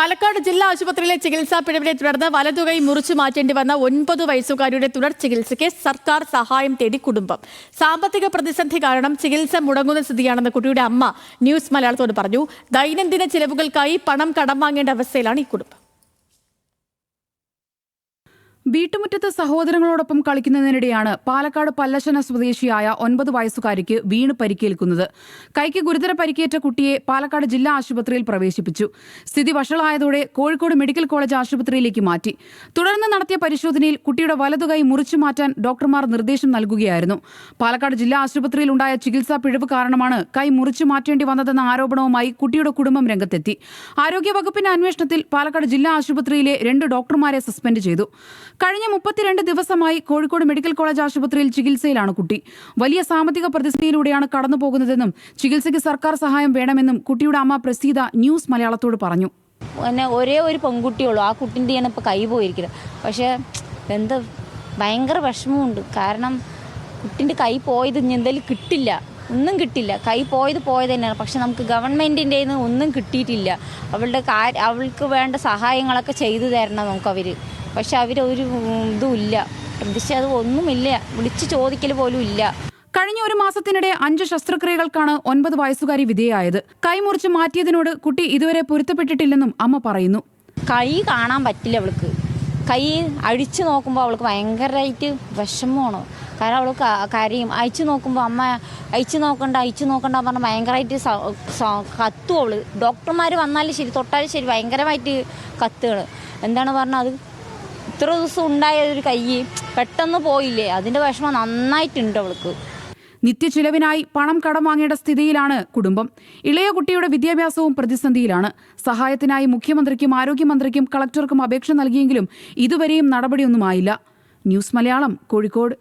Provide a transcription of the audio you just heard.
പാലക്കാട് ജില്ലാ ആശുപത്രിയിലെ ചികിത്സാ പിഴവിനെ തുടർന്ന് വലതുകൈ മുറിച്ചു മാറ്റേണ്ടി വന്ന ഒൻപത് വയസ്സുകാരിയുടെ തുടർ ചികിത്സയ്ക്ക് സർക്കാർ സഹായം തേടി കുടുംബം. സാമ്പത്തിക പ്രതിസന്ധി കാരണം ചികിത്സ മുടങ്ങുന്ന സ്ഥിതിയാണെന്ന് കുട്ടിയുടെ അമ്മ ന്യൂസ് മലയാളത്തോട് പറഞ്ഞു. ദൈനംദിന ചിലവുകൾക്കായി പണം കടം വാങ്ങേണ്ട അവസ്ഥയിലാണ് ഈ കുടുംബം. വീട്ടുമുറ്റത്ത് സഹോദരങ്ങളോടൊപ്പം കളിക്കുന്നതിനിടെയാണ് പാലക്കാട് പല്ലശന സ്വദേശിയായ ഒൻപത് വയസ്സുകാരിക്ക് വീണ് പരിക്കേൽക്കുന്നത്. കൈക്ക് ഗുരുതര പരിക്കേറ്റ കുട്ടിയെ പാലക്കാട് ജില്ലാ ആശുപത്രിയിൽ പ്രവേശിപ്പിച്ചു. സ്ഥിതി വഷളായതോടെ കോഴിക്കോട് മെഡിക്കൽ കോളേജ് ആശുപത്രിയിലേക്ക് മാറ്റി. തുടർന്ന് നടത്തിയ പരിശോധനയിൽ കുട്ടിയുടെ വലതുകൈ മുറിച്ചു മാറ്റാൻ ഡോക്ടർമാർ നിർദ്ദേശം നൽകുകയായിരുന്നു. പാലക്കാട് ജില്ലാ ആശുപത്രിയിൽ ഉണ്ടായ ചികിത്സാ പിഴവ് കാരണമാണ് കൈ മുറിച്ചു മാറ്റേണ്ടി വന്നതെന്ന ആരോപണവുമായി കുട്ടിയുടെ കുടുംബം രംഗത്തെത്തി. ആരോഗ്യവകുപ്പിന്റെ അന്വേഷണത്തിൽ പാലക്കാട് ജില്ലാ ആശുപത്രിയിലെ രണ്ട് ഡോക്ടർമാരെ സസ്പെൻഡ് ചെയ്തു. കഴിഞ്ഞ മുപ്പത്തിരണ്ട് ദിവസമായി കോഴിക്കോട് മെഡിക്കൽ കോളേജ് ആശുപത്രിയിൽ ചികിത്സയിലാണ് കുട്ടി. വലിയ സാമ്പത്തിക പ്രതിസന്ധിയിലൂടെയാണ് കടന്നുപോകുന്നതെന്നും ചികിത്സയ്ക്ക് സർക്കാർ സഹായം വേണമെന്നും കുട്ടിയുടെ അമ്മ പ്രസീത ന്യൂസ് മലയാളത്തോട് പറഞ്ഞു. എന്നെ ഒരേ ഒരു പെൺകുട്ടിയുള്ളൂ. ആ കുട്ടിന്റെയാണ് ഇപ്പോൾ കൈ പോയിരിക്കുന്നത്. പക്ഷേ എന്താ ഭയങ്കര വിഷമമുണ്ട്. കാരണം കുട്ടിന്റെ കൈ പോയത് ഇനി എന്തായാലും കിട്ടില്ല. ഒന്നും കിട്ടില്ല. കൈ പോയത് പോയത് തന്നെയാണ്. പക്ഷെ നമുക്ക് ഗവൺമെന്റിന്റെ ഒന്നും കിട്ടിയിട്ടില്ല. അവളുടെ അവൾക്ക് വേണ്ട സഹായങ്ങളൊക്കെ ചെയ്തു തരണം നമുക്ക് അവർ പക്ഷെ അവരൊരു ഒരു ഇതും ഇല്ല പ്രതിഷേധം ഒന്നുമില്ല. വിളിച്ച് ചോദിക്കൽ പോലും ഇല്ല. കഴിഞ്ഞ ഒരു മാസത്തിനിടെ അഞ്ച് ശസ്ത്രക്രിയകൾക്കാണ് ഒൻപത് വയസ്സുകാരി വിധേയായത്. കൈമുറിച്ച് മാറ്റിയതിനോട് കുട്ടി ഇതുവരെ പൊരുത്തപ്പെട്ടിട്ടില്ലെന്നും അമ്മ പറയുന്നു. കൈ കാണാൻ പറ്റില്ല അവൾക്ക്. കൈ അഴിച്ചു നോക്കുമ്പോൾ അവൾക്ക് ഭയങ്കരമായിട്ട് വിഷമമാണ്. കാരണം അവൾ കരയും. അയച്ചു നോക്കുമ്പോൾ അമ്മ അയച്ചു നോക്കണ്ട അയച്ചു നോക്കണ്ട പറഞ്ഞാൽ ഭയങ്കരമായിട്ട് കത്തും അവൾ. ഡോക്ടർമാർ വന്നാലും ശരി തൊട്ടാലും ശരി ഭയങ്കരമായിട്ട് കത്തുകൾ എന്താണ് പറഞ്ഞാൽ അത് ഇത്ര ദിവസം ഉണ്ടായ ഒരു കൈ പെട്ടെന്ന് പോയില്ലേ? അതിന്റെ വിഷമം നന്നായിട്ടുണ്ട് അവൾക്ക്. നിത്യചിലവിനായി പണം കടം വാങ്ങേണ്ട സ്ഥിതിയിലാണ് കുടുംബം. ഇളയ കുട്ടിയുടെ വിദ്യാഭ്യാസവും പ്രതിസന്ധിയിലാണ്. സഹായത്തിനായി മുഖ്യമന്ത്രിക്കും ആരോഗ്യമന്ത്രിക്കും കളക്ടർക്കും അപേക്ഷ നൽകിയെങ്കിലും ഇതുവരെയും നടപടിയൊന്നുമായില്ല. ന്യൂസ് മലയാളം കോഴിക്കോട്.